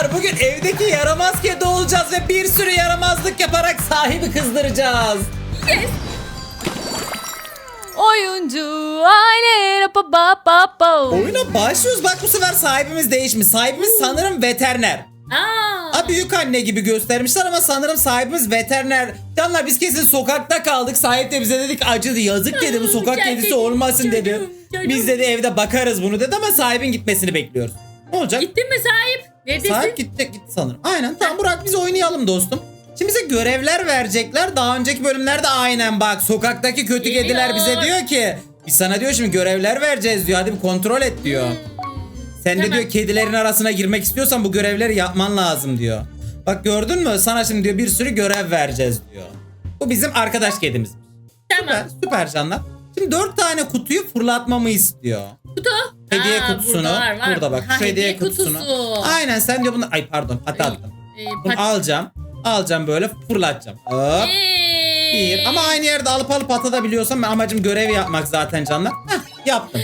Canlar bugün evdeki yaramaz kedi olacağız ve bir sürü yaramazlık yaparak sahibi kızdıracağız. Oyuncu aile pa pa pa pa. Oyuna başlıyoruz. Bak bu sefer sahibimiz değişmiş. Sahibimiz sanırım veteriner. Aa. Ha büyük anne gibi göstermişler ama sanırım sahibimiz veteriner. Canlar biz kesin sokakta kaldık. Sahip de bize dedik acıdı yazık dedi bu sokak kedisi olmasın dedi. Biz dedi evde bakarız bunu dedi ama sahibin gitmesini bekliyoruz. Ne olacak? Gittin mi sahip? Neredesin? Sahip gidecek gitti sanırım. Aynen tamam Burak biz oynayalım dostum. Şimdi bize görevler verecekler. Daha önceki bölümlerde aynen bak sokaktaki kötü Geliyor. kediler bize diyor ki biz sana diyor şimdi görevler vereceğiz diyor. Hadi bir kontrol et diyor. Sen de Tamam. diyor kedilerin arasına girmek istiyorsan bu görevleri yapman lazım diyor. Bak gördün mü sana şimdi diyor bir sürü görev vereceğiz diyor. Bu bizim arkadaş kedimiz. Tamam. Süper, süper canlar. Şimdi dört tane kutuyu fırlatmamı istiyor. Kutu. Hediye Aa, kutusunu. Burada, var, var. Burada bak Ha, şu hediye, kutusunu. kutusu. Aynen sen diyor bunu. Ay pardon hata Ay, attım. Ee, Bunu pat- alacağım. Alacağım böyle fırlatacağım. Hop. Ee, Bir. Ama aynı yerde alıp alıp atabiliyorsam ben amacım görev yapmak zaten canlar. Heh, yaptım.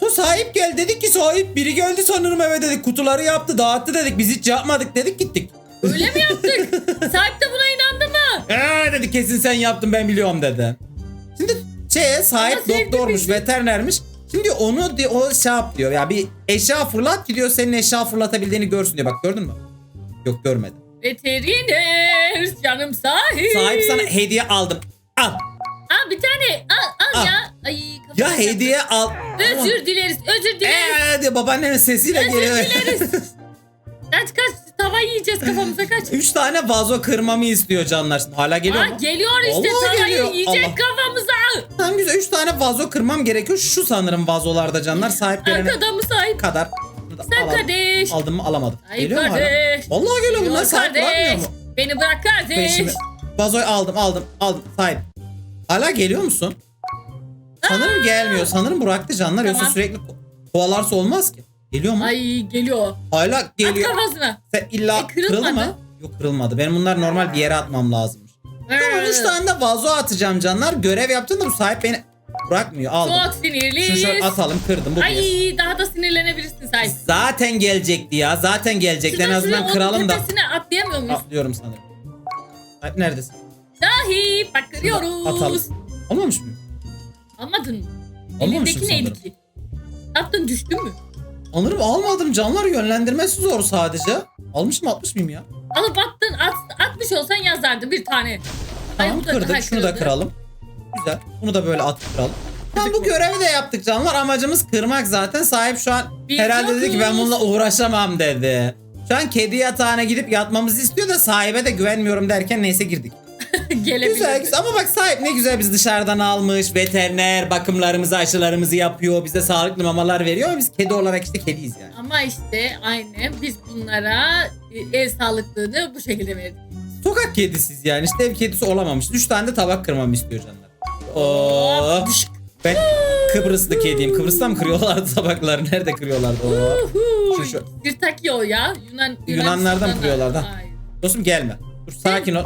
So sahip gel dedik ki sahip biri geldi sanırım eve dedik. Kutuları yaptı dağıttı dedik. Biz hiç yapmadık dedik gittik. Öyle mi yaptık? sahip de buna inandı mı? Eee dedi kesin sen yaptın ben biliyorum dedi. Şimdi şey sahip Ama doktormuş bizi. veterinermiş. Şimdi onu o şey yap diyor ya bir eşya fırlat ki diyor senin eşya fırlatabildiğini görsün diyor. Bak gördün mü? Yok görmedim. Veteriner canım sahip. Sahip sana hediye aldım. Al. Aa bir tane al al Al. ya. Ay, Ya çarptı. hediye al. Özür dileriz özür dileriz. Eee diyor babaannemin sesiyle geliyor. dileriz. Kaç kaç tava yiyeceğiz kafamıza kaç. Üç tane vazo kırmamı istiyor canlar. Hala geliyor Aa, mu? geliyor işte Vallahi tavayı geliyor. yiyecek Allah. kafamıza. Tamam güzel. Üç tane vazo kırmam gerekiyor. Şu sanırım vazolarda canlar. Sahiplerine Arkada mı sahip? kadar. Sen alalım. kardeş. Aldım mı alamadım. Sahip Geliyor mu hala? kardeş. Vallahi geliyor bunlar sahip bırakmıyor mu? Beni bırak kardeş. Peşimi. Vazoyu aldım aldım aldım sahip. Hala geliyor musun? Sanırım gelmiyor. Sanırım bıraktı canlar. Yoksa Tamam. sürekli ko- kovalarsa olmaz ki. Geliyor mu? Ay geliyor. Hala At geliyor. kafasına. Sen illa E, kırılmadı. kırıldı mı? Yok kırılmadı. Benim bunlar normal bir yere atmam lazım. Tamam üç tane de vazo atacağım canlar. Görev yaptığında bu sahip beni bırakmıyor. Aldım. Çok sinirliyiz. Şunu şöyle atalım kırdım. Bu bir. Ay daha da sinirlenebilirsin sahip. Zaten gelecekti ya. Zaten gelecekti. En Şuradan azından şuraya kıralım da. atlayamıyor muyuz? Atlıyorum sanırım. Sahip neredesin? Dahi bak kırıyoruz. Atalım. Olmamış mı? Almadın mı? Almamışım Elindeki neydi ki? Ne yaptın düştü mü? Alırım almadım. Canlar yönlendirmesi zor sadece. Almış mı atmış mıyım ya? Alıp attın at, atmış olsan yazardı bir tane. Tamam bu da- kırdık. Şunu da kırıldı. kıralım. Güzel. Bunu da böyle atıp kıralım. Tamam bu görevi de yaptık canlar. Amacımız kırmak zaten. Sahip şu an Biz herhalde dedi ki ben yokuz." bununla uğraşamam dedi. Şu an kedi yatağına gidip yatmamızı istiyor da sahibe de güvenmiyorum derken neyse girdik. Gelebilir. Güzel güzel ama bak sahip ne güzel biz dışarıdan almış. Veteriner bakımlarımızı aşılarımızı yapıyor. Bize sağlıklı mamalar veriyor biz kedi olarak işte kediyiz yani. Ama işte aynen biz bunlara e, el sağlıklığını bu şekilde verdik. Sokak kedisiz yani işte ev kedisi olamamış. Üç tane de tabak kırmamı istiyor canlar. Oo. Düşük. Ben Kıbrıslı kediyim. Kıbrıs'ta mı kırıyorlardı tabakları? Nerede kırıyorlardı? Oo. Şu, şu. Ya. Yunan, Yunanlardan Yunanistan'dan. kırıyorlardı. Dostum gelme. Dur sakin ol.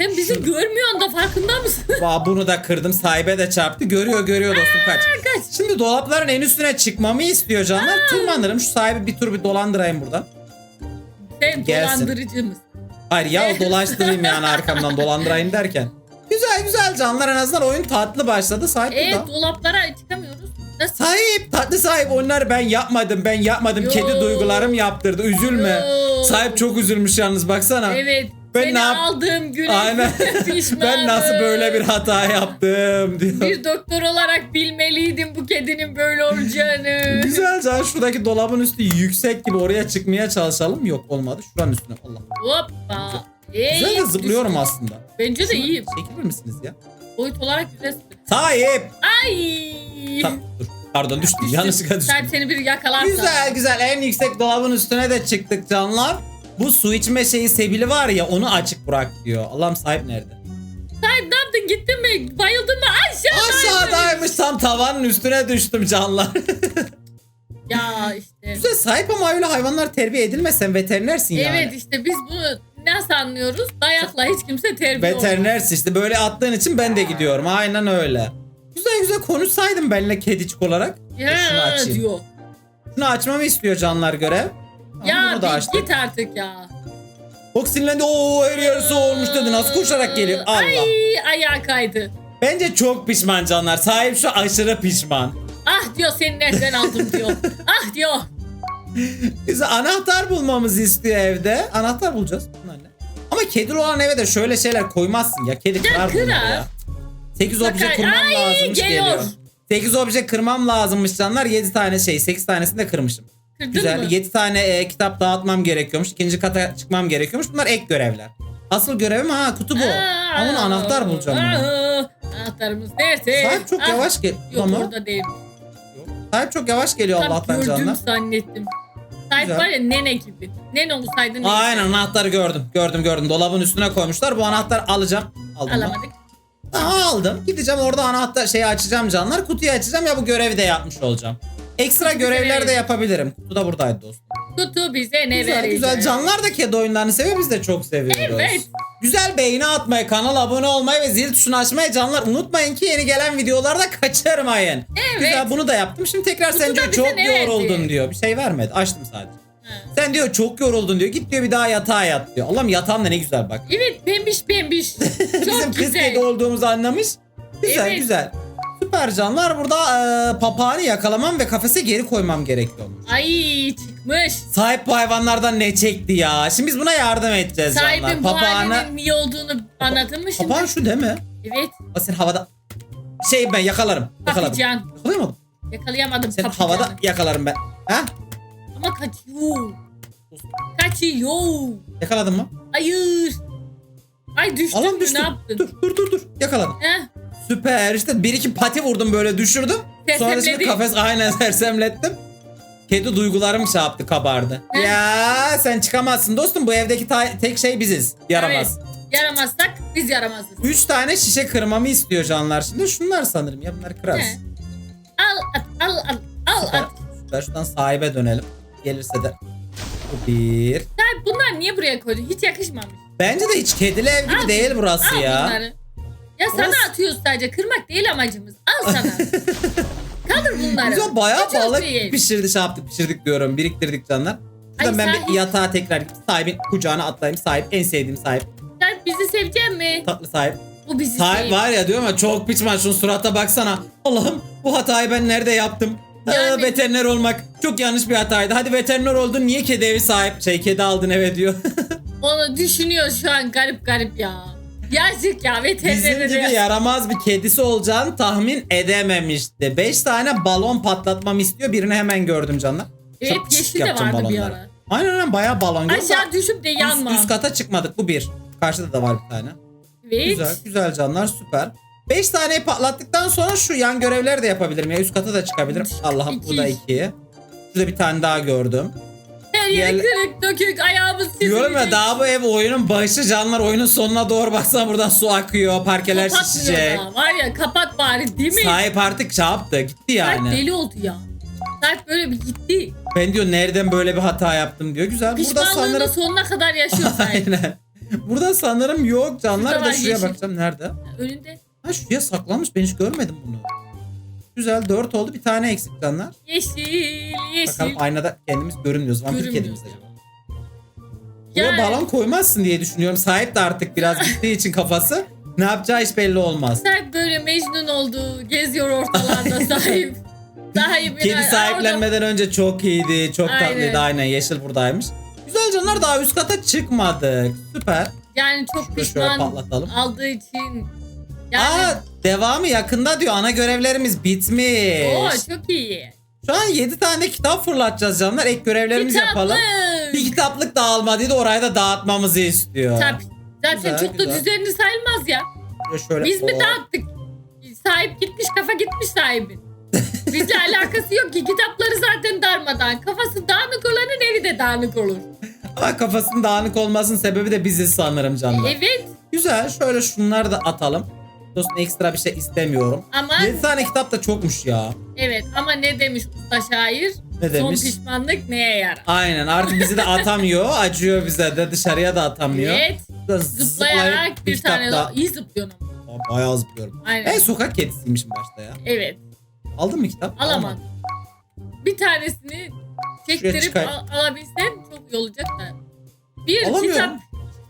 Sen bizi Şu- görmüyorsun da farkında mısın? Vaa, bunu da kırdım. Sahibe de çarptı. Görüyor görüyor dostum kaç. kaç. Şimdi dolapların en üstüne çıkmamı istiyor canlar. Tırmanırım. Şu sahibi bir tur bir dolandırayım buradan. Sen Gelsin. dolandırıcı mısın? Hayır ya dolaştırayım yani arkamdan dolandırayım derken. Güzel güzel canlar en azından oyun tatlı başladı. Sahip Evet burada. dolaplara çıkamıyoruz. Nasıl? Sahip tatlı sahip onları ben yapmadım ben yapmadım. Yo. Kedi duygularım yaptırdı üzülme. Yo. Sahip çok üzülmüş yalnız baksana. Evet. Ben seni ne yap- aldığım güne Aynen. pişmanım. ben nasıl böyle bir hata yaptım diyor. Bir doktor olarak bilmeliydim bu kedinin böyle olacağını. Güzel can şuradaki dolabın üstü yüksek gibi oraya çıkmaya çalışalım. Yok olmadı şuranın üstüne Allah. Hoppa. Ey, Güzel de zıplıyorum düştü. aslında. Bence de iyi. Çekilir misiniz ya? Boyut olarak güzel. Sahip. Ay. Tamam dur. Pardon düştüm. Yanlışlıkla düştüm. Sen seni bir yakalarsa. Güzel güzel en yüksek dolabın üstüne de çıktık canlar. Bu su içme şeyi sebili var ya onu açık bırak diyor. Allah'ım sahip nerede? Sahip ne yaptın gittin mi? Bayıldın mı? Aşağıdaymış. Aşağıdaymış tam tavanın üstüne düştüm canlar. Ya işte. Güzel sahip ama öyle hayvanlar terbiye edilmezsen veterinersin yani. Evet işte biz bunu nasıl anlıyoruz? Dayakla hiç kimse terbiye olmaz. Veterinersin işte böyle attığın için ben de gidiyorum aynen öyle. Güzel güzel konuşsaydım benimle kedicik olarak. Ya Şunu açayım. diyor. Şunu açmamı istiyor canlar görev. Ya bunu da bir açtık. git artık ya. Çok sinirlendi. Oo her yer su olmuş dedi. Nasıl koşarak geliyor? Allah. Ay ayağı kaydı. Bence çok pişman canlar. Sahip şu aşırı pişman. Ah diyor seni nereden aldım diyor. ah diyor. Bize anahtar bulmamızı istiyor evde. Anahtar bulacağız. Bunlarla. Ama kedili olan eve de şöyle şeyler koymazsın ya. Kedi kırar kırar. bunları ya. 8 Sakar- obje kırmam Ay, lazımmış geliyor. geliyor. 8 obje kırmam lazımmış canlar. 7 tane şey. 8 tanesini de kırmışım. Kırdın Güzel. mı? 7 tane e, kitap dağıtmam gerekiyormuş. İkinci kata çıkmam gerekiyormuş. Bunlar ek görevler. Asıl görevim ha kutu bu. Aa, Ama bunu anahtar bulacağım. bunu. aa, Anahtarımız nerede? Sahip çok Ah, yavaş gel. Yok Ama orada değil. Sahip çok yavaş geliyor Tam Allah'tan gördüm canlar. zannettim. Sahip Güzel. var ya nene gibi. Nene olsaydın neyse. Aynen anahtarı gördüm. Gördüm gördüm. Dolabın üstüne koymuşlar. Bu anahtarı alacağım. Aldım? Alamadık. Tamam aldım. Gideceğim orada anahtar şeyi açacağım canlar. Kutuyu açacağım ya bu görevi de yapmış olacağım. Ekstra görevler de yapabilirim. Kutu da buradaydı dostum. Kutu bize ne Güzel verecek? güzel. Canlar da kedi oyunlarını seviyor. Biz de çok seviyoruz. Evet. Güzel beğeni atmayı, kanala abone olmayı ve zil tuşunu açmayı canlar unutmayın ki yeni gelen videolarda kaçırmayın. Evet. Güzel bunu da yaptım. Şimdi tekrar sen diyor bize çok ne yoruldun diyor. Bir şey vermedi. Açtım sadece. Sen diyor çok yoruldun diyor. Git diyor bir daha yatağa yat diyor. Allah'ım yatağın da ne güzel bak. Evet pembiş pembiş. Çok Bizim kız güzel. kedi olduğumuzu anlamış. Güzel Evet. güzel. Süper canlar. Burada e, papağanı yakalamam ve kafese geri koymam gerekiyormuş. Ay çıkmış. Sahip bu hayvanlardan ne çekti ya? Şimdi biz buna yardım edeceğiz canlar. Sahibin bu halinin niye olduğunu anladın mı şimdi? Papağan şu değil mi? Evet. Aa, sen havada... Şey ben yakalarım. Yakaladım. Patlıcan. Yakalayamadım. Yakalayamadım Sen patlıcanı. havada yakalarım ben. Ha? Ama kaçıyor. Kaçıyor. Yakaladın mı? Hayır. Ay düştün Alan mü düştü. ne yaptın? Dur dur dur dur. Yakaladım. Heh, Süper işte bir iki pati vurdum böyle düşürdüm. Sonra şimdi kafes aynen sersemlettim. Kedi duygularım şey yaptı kabardı. Ya sen çıkamazsın dostum bu evdeki tek şey biziz. Yaramaz. Evet. Yaramazsak biz yaramazız. Üç tane şişe kırmamı istiyor canlar şimdi. Şunlar sanırım ya bunları kırarız. He. Al at al al al Süper. at. Süper. Şuradan sahibe dönelim. Gelirse de bu bir. Sen bunlar niye buraya koydun? Hiç yakışmamış. Bence de hiç kedili ev gibi Al. değil burası Al ya. bunları. Ya sana Orası- atıyoruz sadece. Kırmak değil amacımız. Al sana. Kaldır bunları. Güzel bayağı Kaçıyoruz balık değil. pişirdi şey yaptık pişirdik diyorum. Biriktirdik canlar. Şuradan Ay, ben bir yatağa tekrar gidip sahibin kucağına atlayayım. Sahip en sevdiğim sahip. Sen bizi sevecek mi? Tatlı sahip. Bu bizi Sahip sev. var ya diyorum ya çok pişman şunun surata baksana. Allah'ım bu hatayı ben nerede yaptım? Yani- veteriner olmak çok yanlış bir hataydı. Hadi veteriner oldun niye kedi evi sahip şey kedi aldın eve diyor. Onu düşünüyor şu an garip garip ya. Yazık ya Bizim gibi yaramaz bir kedisi olacağını tahmin edememişti. 5 tane balon patlatmam istiyor. Birini hemen gördüm canlar. Evet yeşil de yapacağım vardı bir balonları. ara. Aynen aynen bayağı balon gördüm. Aşağı düşüp de Üst, yanma. üst kata çıkmadık bu bir. Karşıda da var bir tane. Evet. Güzel güzel canlar süper. 5 taneyi patlattıktan sonra şu yan görevleri de yapabilirim ya üst kata da çıkabilirim. Allah'ım bu da İki. 2. Şurada bir tane daha gördüm. Her yeri Gel- kırık dökük ayağımız Diyorum ya daha bu ev oyunun başı canlar oyunun sonuna doğru baksana buradan su akıyor parkeler Kapatmıyor şişecek. da. Var ya kapat bari değil mi? Sahip artık yaptı gitti Sahip yani. deli oldu ya. Sahip böyle bir gitti. Ben diyor nereden böyle bir hata yaptım diyor. Güzel burada Pişmanlığını sanırım. sonuna kadar yaşıyor. Aynen. Burada sanırım yok canlar. Şurada Bir de var, şuraya yeşil. bakacağım nerede? Önünde Ha şuraya saklanmış ben hiç görmedim bunu. Güzel 4 oldu bir tane eksik canlar. yeşil yeşil. Bakalım aynada kendimiz görünmüyoruz. Vampir kedimiz acaba. Buraya Yani- balon koymazsın diye düşünüyorum. Sahip de artık biraz gittiği için kafası. Ne yapacağı hiç belli olmaz. Sahip böyle mecnun oldu. Geziyor ortalarda sahip. Sahip Kedi sahiplenmeden önce çok iyiydi. Çok Aynen. tatlıydı aynen. Yeşil buradaymış. Güzel canlar daha üst kata çıkmadık. Süper. Yani çok Şurada pişman aldığı için. Yani Aa devamı yakında diyor. Ana görevlerimiz bitmiş. o çok iyi. Şu an 7 tane kitap fırlatacağız canlar. Ek görevlerimizi yapalım. Kitaplık. Bir kitaplık dağılmadıydı orayı da dağıtmamızı istiyor. Tabii. Zaten Güzel, çok da güzel. düzenli sayılmaz ya. Şöyle şöyle. Biz mi Oo. dağıttık? Sahip gitmiş kafa gitmiş sahibin. Bizle alakası yok ki kitapları zaten darmadan. Kafası dağınık olanın evi de dağınık olur. Ama kafasının dağınık olmasının sebebi de biziz sanırım canlar. Evet Güzel şöyle şunları da atalım. Dostum ekstra bir şey istemiyorum. ama 7 tane kitap da çokmuş ya. evet ama ne demiş usta şair? Ne demiş? Son pişmanlık neye yarar? Aynen artık bizi de atamıyor. Acıyor bize de dışarıya da atamıyor. Evet. Zıplayarak bir kitap tane da- iyi zıplıyorsun ama. Aa, Bayağı zıplıyorum. Aynen. Ben sokak kedisiymişim başta ya. Evet. Aldın mı kitap? Alamadım. Bir tanesini çektirip çıkar. al- alabilsem çok iyi olacak da. Bir Alamıyorum. kitap.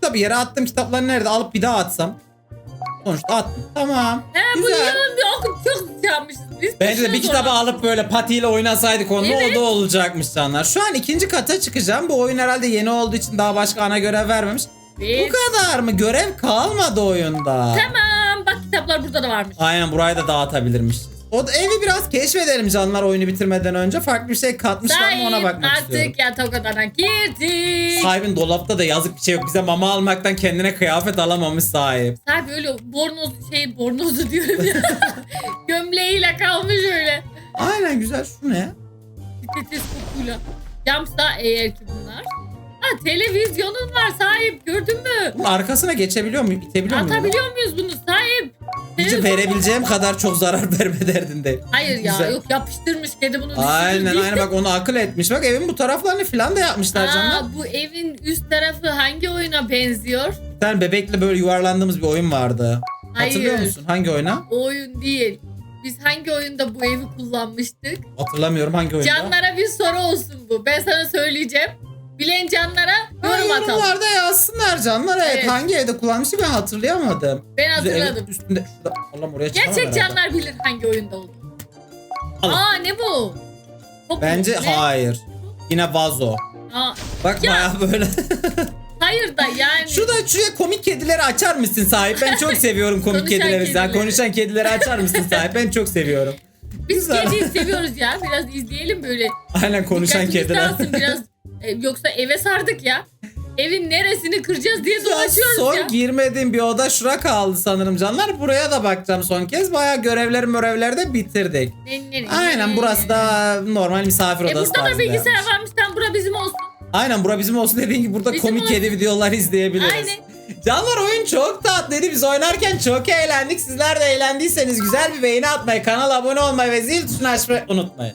Tabii yere attım kitapları nerede alıp bir daha atsam. Sonuçta attım. Tamam. He bu Güzel. yalan diyor. Oku çok yapmışız biz. Bence de bir Boşuna kitabı alıp böyle patiyle oynasaydık onunla Evet. o da olacakmış canlar. Şu an ikinci kata çıkacağım. Bu oyun herhalde yeni olduğu için daha başka ana görev vermemiş. Bir. Bu kadar mı? Görev kalmadı oyunda. Tamam. Bak kitaplar burada da varmış. Aynen burayı da dağıtabilirmiş. O da evi biraz keşfedelim canlar oyunu bitirmeden önce. Farklı bir şey katmışlar mı ona bakmak artık istiyorum. yatak odana girdik. Sahibin dolapta da yazık bir şey yok. Bize mama almaktan kendine kıyafet alamamış sahip. Sahip öyle bornoz şey bornozu diyorum ya. Gömleğiyle kalmış öyle. Aynen güzel. Şu ne? Patates kokuyla. Camsa eğer ki bunlar. Ha televizyonun var sahip gördün mü? Bunun arkasına geçebiliyor muyum? İtebiliyor muyum? Atabiliyor muyuz bunu Televizyon- verebileceğim kadar çok zarar verme derdindeyim. Hayır ya Güzel. yok yapıştırmış kedi bunu Aynen aynen bak onu akıl etmiş. Bak evin bu taraflarını falan da yapmışlar. Aa, bu evin üst tarafı hangi oyuna benziyor? Tane bebekle böyle yuvarlandığımız bir oyun vardı. Hatırlıyor Hayır. musun? Hangi oyuna? O oyun değil. Biz hangi oyunda bu evi kullanmıştık? Hatırlamıyorum hangi oyunda. Canlara bir soru olsun bu. Ben sana söyleyeceğim. Bilen canlara Ha, yorum atalım. yorumlarda yazsınlar canlar. Evet. Evet. hangi evde kullanmıştık ben hatırlayamadım. Ben hatırladım. Üstünde şurada. Allah'ım oraya çıkamam Gerçek herhalde. canlar bilir hangi oyunda olduğunu. Aa ne bu? Top Bence mu? Ne? hayır. Yine vazo. Aa, Bak Ya. bayağı böyle. hayır da yani. Şurada şuraya komik kedileri açar mısın sahip? Ben çok seviyorum komik Konuşan kedileri. Sen kedileri. konuşan kedileri açar mısın sahip? Ben çok seviyorum. Biz Güzel. kediyi seviyoruz ya. Biraz izleyelim böyle. Aynen konuşan Dikkatimiz kediler. dağılsın biraz. E, yoksa eve sardık ya. Evin neresini kıracağız diye Ya dolaşıyoruz son ya. girmediğim bir oda şura kaldı sanırım canlar. Buraya da bakacağım son kez. Bayağı görevleri görevleri de bitirdik. Ne- ne- Aynen ne- burası da normal misafir E odası burada da bilgisayar yapmış. varmış. Tam bura bizim olsun. Aynen bura bizim olsun dediğin gibi burada Bizim komik olsun. kedi videoları izleyebiliriz. Aynen. Canlar oyun çok tatlıydı. Biz oynarken çok eğlendik. Sizler de eğlendiyseniz güzel bir beğeni atmayı, kanala abone olmayı ve zil tuşunu açmayı unutmayın.